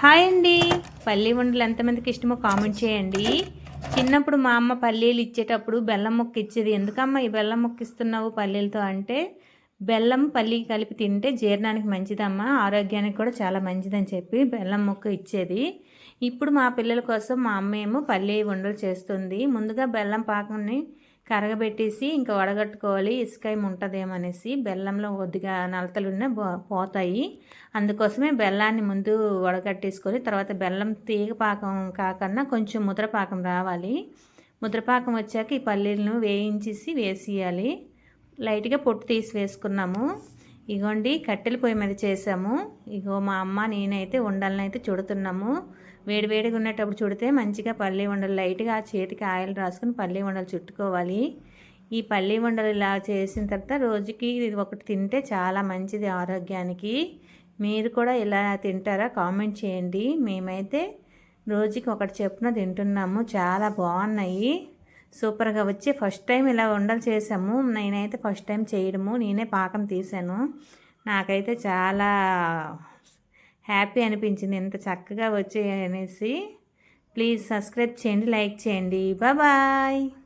Hi అండి. పల్లి ఉండలు ఎంతమందికి ఇష్టమో కామెంట్ చేయండి. చిన్నప్పుడు మా అమ్మ పల్లీలు ఇచ్చేటప్పుడు బెల్లం ముక్క ఇచ్చేది. ఎందుకమ్మా ఈ బెల్లం ముక్క ఇస్తున్నావు పల్లీలతో అంటే బెల్లం పల్లి కలిపి తింటే జీర్ణానికి మంచిదమ్మా ఆరోగ్యానికి కూడా చాలా మంచిదని చెప్పి బెల్లం ముక్క ఇచ్చేది. ఇప్పుడు మా పిల్లల కోసం మా అమ్మ ఏమో పల్లి ఉండలు చేస్తుంది. ముందుగా బెల్లం పాకంని కరగబెట్టేసి ఇంకా వడగట్టుకోవాలి. ఇసుక ఉంటుందేమనేసి బెల్లంలో కొద్దిగా నలతలున్న పోతాయి. అందుకోసమే బెల్లాన్ని ముందు వడగట్టేసుకొని తర్వాత బెల్లం తీగ పాకం కాకుండా కొంచెం ముద్రపాకం రావాలి. ముద్రపాకం వచ్చాక ఈ పల్లీలను వేయించేసి వేసేయాలి. లైట్గా పొట్టు తీసి వేసుకున్నాము. ఇగోండి కట్టెల పొయ్యి మీద చేసాము. ఇగో మా అమ్మ నేనైతే ఉండలను అయితే చుడుతున్నాము వేడివేడిగా ఉండేటప్పుడు చుడితే మంచిగా పల్లీ ఉండలు లైట్గా చేతికి ఆయిల్ రాసుకుని పల్లీ ఉండలు చుట్టుకోవాలి. ఈ పల్లీ ఉండలు ఇలా చేసిన తర్వాత రోజుకి ఇది ఒకటి తింటే చాలా మంచిది ఆరోగ్యానికి. మీరు కూడా ఇలా తింటారా? కామెంట్ చేయండి. మేమైతే రోజుకి ఒకటి చెప్పున తింటున్నాము. చాలా బాగున్నాయి. సూపర్గా వచ్చి ఫస్ట్ టైం ఇలా వండలు చేసాము నేనైతే ఫస్ట్ టైం చేయడము. నేనే పాకం తీసాను నాకైతే చాలా హ్యాపీ అనిపించింది. ఎంత చక్కగా వచ్చాయి అనేసి. ప్లీజ్ సబ్స్క్రైబ్ చేయండి లైక్ చేయండి. బాయ్.